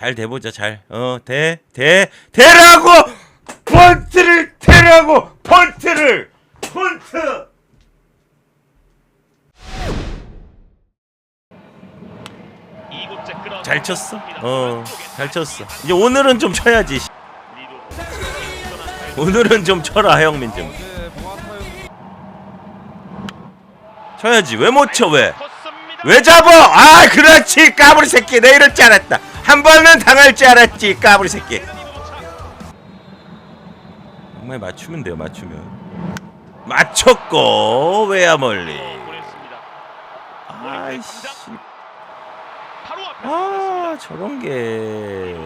잘 대보자 잘. 어, 대, 대, 대라고! 폰트를 대라고! 폰트를! 폰트! 잘 쳤어? 어, 잘 쳤어. 이제 오늘은 좀 쳐야지. 씨. 오늘은 좀 쳐라, 형민 좀. 쳐야지. 왜 못 쳐, 왜? 왜 잡어? 아, 그렇지. 까불이 새끼. 내 이럴 줄 알았다. 한 번은 당할 줄 알았지. 까불이 새끼. 정말 맞추면 돼요, 맞추면. 맞췄고, 왜야 멀리. 아이씨. 아, 저런 게.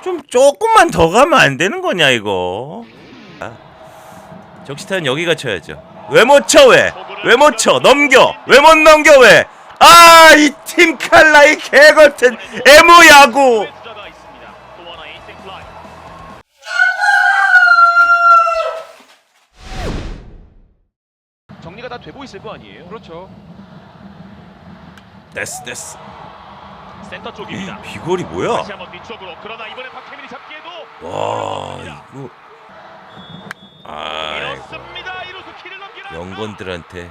좀 조금만 더 가면 안 되는 거냐 이거 아, 적시타는 여기가 쳐야죠 왜 못 쳐 왜? 왜 못 쳐? 넘겨 왜 못 넘겨 왜? 아 이 팀 칼라 이 개같은 애무 야구. 정리가 다 되고 있을 거 아니에요? 그렇죠. 됐어 됐어 센터 이 쪽입니다. 비골이 뭐야 다시 한번 뒤쪽으로. 그러나 이번에 박혜민이 잡기에도 와 이거 아 이렇습니다. 이루수 키를 넘기는 영건들한테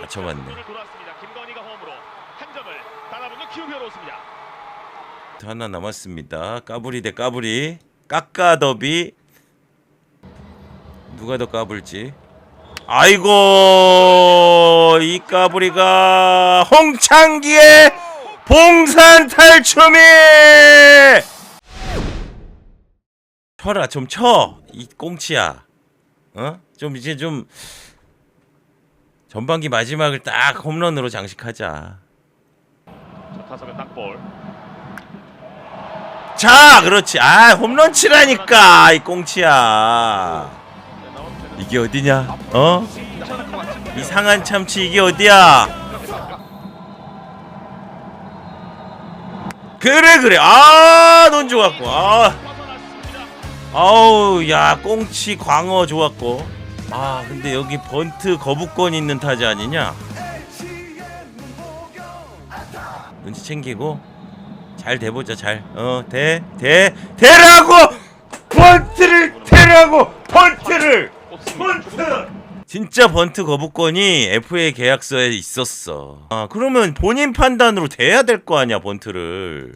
다쳐맞네. 선수를 돌았습니다. 김건희가 홈으로 한 점을 키우비어로습니다. 하나 남았습니다. 까불이 대 까불이. 까까 더비. 누가 더 까불지? 아이고 이 까불이가 홍창기의 봉산 탈춤이 쳐라 좀 쳐 이 꽁치야. 어 좀 이제 좀 전반기 마지막을 딱 홈런으로 장식하자 자, 타석은 땅볼. 자, 그렇지. 아, 홈런 치라니까 이 꽁치야. 이게 어디냐? 어? 이상한 참치 이게 어디야? 그래 그래. 아, 넌 좋았고. 아. 아우, 야, 꽁치 광어 좋았고. 아, 근데 여기 번트 거부권 있는 타자 아니냐? 눈치 챙기고 잘 대보자 잘. 어, 대, 대, 대라고! 번트를 대라고! 번트를! 번트! 진짜 번트 거부권이 FA 계약서에 있었어. 아, 그러면 본인 판단으로 돼야 될 거 아니야, 번트를.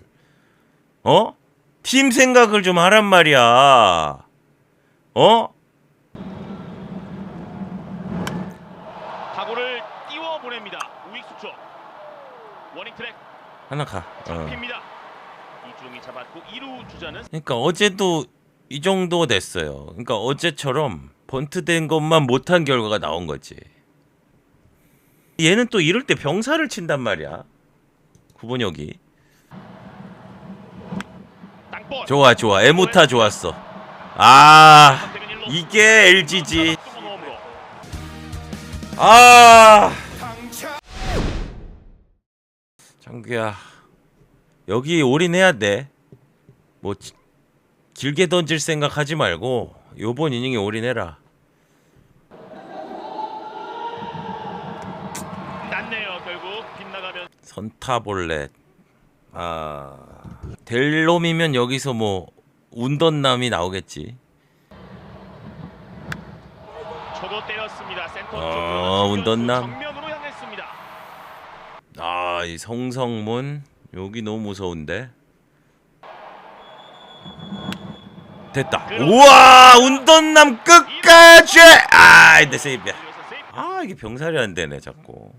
어? 팀 생각을 좀 하란 말이야. 어? 타구를 띄워 보냅니다. 우익수 쪽. 워닝 트랙 하나 가. 어. 잡힙니다. 이중이 잡았고 2루 주자는 그러니까 어제도 이 정도 됐어요. 그러니까 어제처럼 번트 된 것만 못한 결과가 나온 거지. 얘는 또 이럴 때 병사를 친단 말이야. 구본혁이. 땅볼. 좋아 좋아 에모타 좋았어. 아 이게 LG지. 홈으로. 아 장규야 여기 올인해야 돼. 뭐 지- 길게 던질 생각 하지 말고 요번 이닝에 올인해라. 땄네요. 결국 빗나가면 선타볼렛. 아, 될 놈이면 여기서 뭐 운던남이 나오겠지. 초도 때렸습니다. 센터 어, 운던남. 정면으로 향했습니다. 아, 이 성성문 여기 너무 무서운데. 됐다. 우와, 운던남 끝까지. 아. 이어서 세이프. 아, 이게 병살이 안 되네, 자꾸.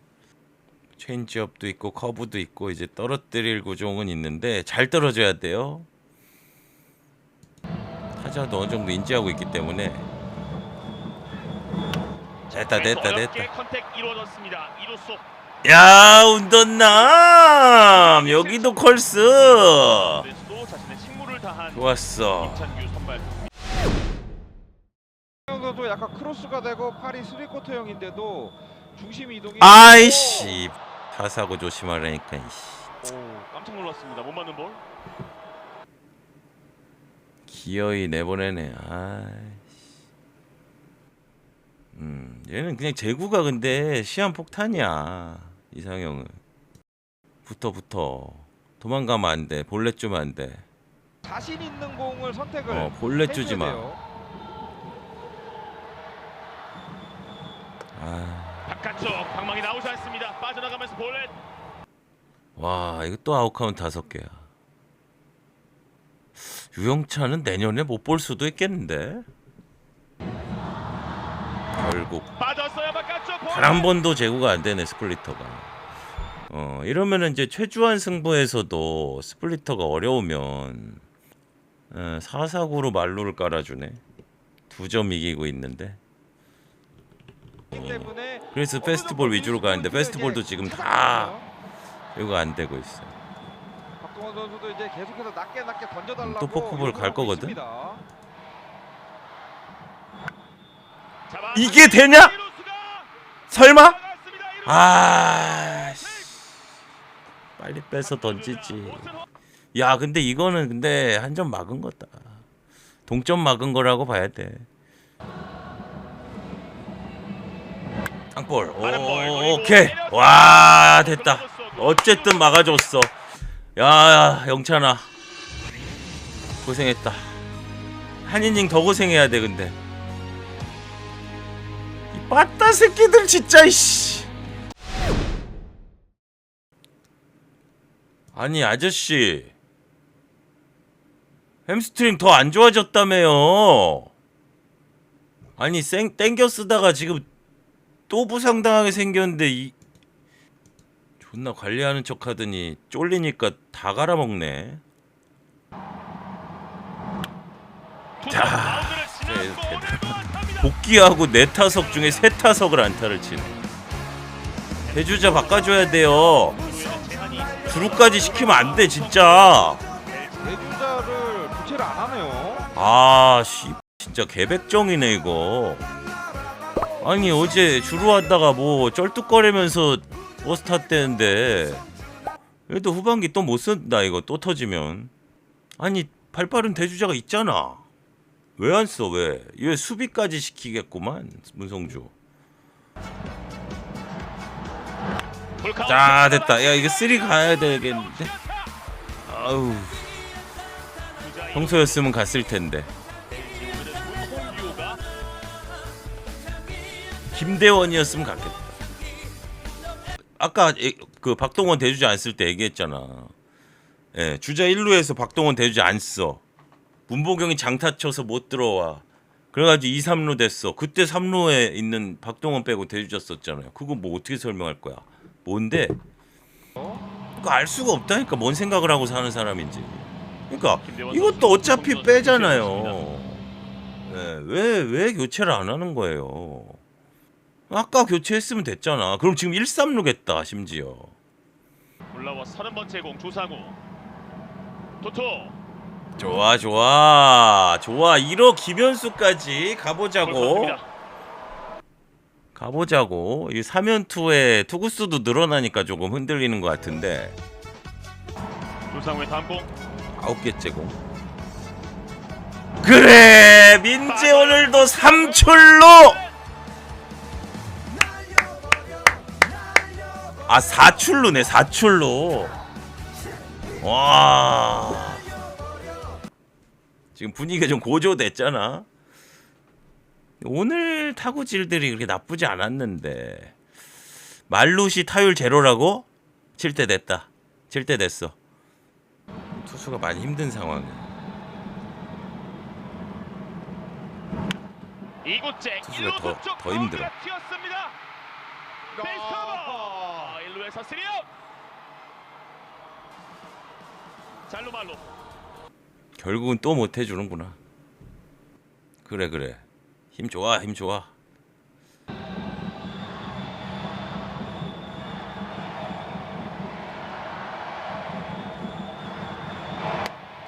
체인지업도 있고 커브도 있고 이제 떨어뜨릴 구종은 있는데 잘 떨어져야 돼요. 타자도 어느 정도 인지하고 있기 때문에 됐다 됐다 됐다. 야 운던남 여기도 컬스 도 좋았어. 선수도 약간 크로스가 되고 팔이 스리쿼터형인데도 중심 이동이 아이씨 타사고 조심하라니까. 이씨. 오, 깜짝 놀랐습니다. 못 맞는 볼. 기어이 내보내네. 아이씨. 음, 얘는 그냥 제구가 근데 시한 폭탄이야. 이상형은. 붙어 붙어. 도망가면 안 돼. 볼넷 주면 안 돼. 자신 있는 공을 선택을 어, 볼넷 해줘야 주지 마. 아, 바깥쪽 방망이 나오지 않습니다. 빠져나가면서 볼넷. 와, 이거 또 아웃카운트 다섯 개야. 유영찬은 내년에 못 볼 수도 있겠는데. 결국. 단 한 번도 제구가 안 되네 스플리터가. 어 이러면은 이제 최주한 승부에서도 스플리터가 어려우면 어, 4사구로 말루를 깔아주네. 두 점 이기고 있는데. 때문에 그래서 정도 위주로 가는데 이제 지금 다. 이거 안 되고 있어. 박동원 선수도 이제 계속해서 낮게 낮게 던져달라고 또 포크볼 갈 거거든? 있습니다. 잡아- 이게 되냐? 설마? 아, 씨. 빨리 빼서 던지지. 야, 근데 이거는 근데 한 점 막은 거다. 동점 막은 거라고 봐야 돼. 땅볼. 오, 오케이. 와, 됐다. 어쨌든 막아줬어. 야, 야, 영찬아. 고생했다. 한 이닝 더 고생해야 돼, 근데. 이 빠따 새끼들 진짜 이씨. 아니, 아저씨. 햄스트링 더 안 좋아졌다며요. 아니, 쌩 땡겨 쓰다가 지금 또 부상당하게 생겼는데 이 존나 관리하는 척 하더니 쫄리니까 다 갈아먹네. 자, 마 복귀하고 네 타석 중에 세 타석을 안타를 치네. 대주자 바꿔줘야 돼요. 주루까지 시키면 안 돼 진짜. 대주자를 교체를 안 하네요. 아, 씨, 진짜 개백정이네 이거. 아니 어제 주루 하다가 뭐 쩔뚝거리면서 버스 탔대는데 그래도 후반기 또 못 쓴다 이거 또 터지면. 아니 발빠른 대주자가 있잖아. 왜 안 써? 왜? 얘 수비까지 시키겠구만 문성주. 자 됐다. 야 이거 쓰리 가야 되겠는데. 아우 평소였으면 갔을 텐데. 김대원이었으면 갔겠다. 아까 에- 그 박동원 대주자 안 쓸 때 얘기했잖아. 예, 주자 1루에서 박동원 대주자 안 써. 문보경이 장타 쳐서 못 들어와. 그래가지고 2, 3루 됐어. 그때 3루에 있는 박동원 빼고 대주자 썼잖아요. 그거 뭐 어떻게 설명할 거야? 뭔데? 그거 알 수가 없다니까 뭔 생각을 하고 사는 사람인지. 그러니까 이것도 어차피 빼잖아요. 네, 왜, 왜 교체를 안 하는 거예요? 아까 교체했으면 됐잖아. 그럼 지금 1, 3루겠다, 심지어. 올라와 30번째 공 조상우 토토 좋아, 좋아. 좋아. 1호 김현수까지 가보자고. 가보자고. 이 3연투에 투구수도 늘어나니까 조금 흔들리는 것 같은데. 조상우의 공 아홉 개째 공. 그래! 민재 오늘도 3출로! 아 4출루네 4출루 와 지금 분위기가 좀 고조됐잖아. 오늘 타구질들이 그렇게 나쁘지 않았는데. 말루시 타율 제로라고? 7대 됐다. 7대 됐어. 투수가 많이 힘든 상황이야. 이곳째 투수가 1루 더- 쪽더 힘들어. 튀었습니다. 베이스 커버! 1루에서 3아웃! 잘로 말로 결국은 또 못 해주는구나. 그래 그래. 힘 좋아 힘 좋아.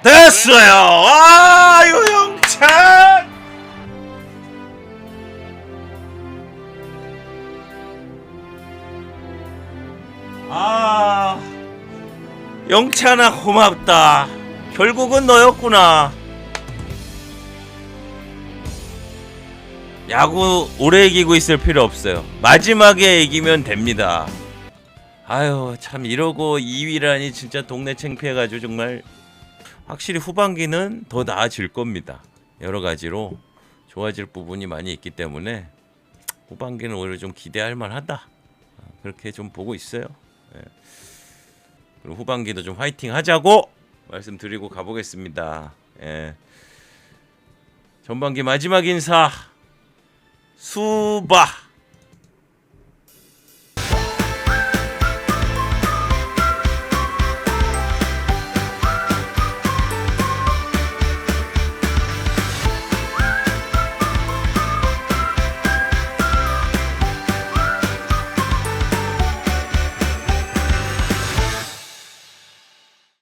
됐어요. 아 유영찬. 아 영찬아 고맙다. 결국은 너였구나. 야구 오래 이기고 있을 필요 없어요. 마지막에 이기면 됩니다. 아유 참 이러고 2위라니 진짜 동네 창피해 가지고 정말 확실히 후반기는 더 나아질 겁니다. 여러 가지로 좋아질 부분이 많이 있기 때문에 후반기는 오히려 좀 기대할 만하다. 그렇게 좀 보고 있어요. 예. 그리고 후반기도 좀 화이팅 하자고 말씀드리고 가보겠습니다. 예. 전반기 마지막 인사 수바.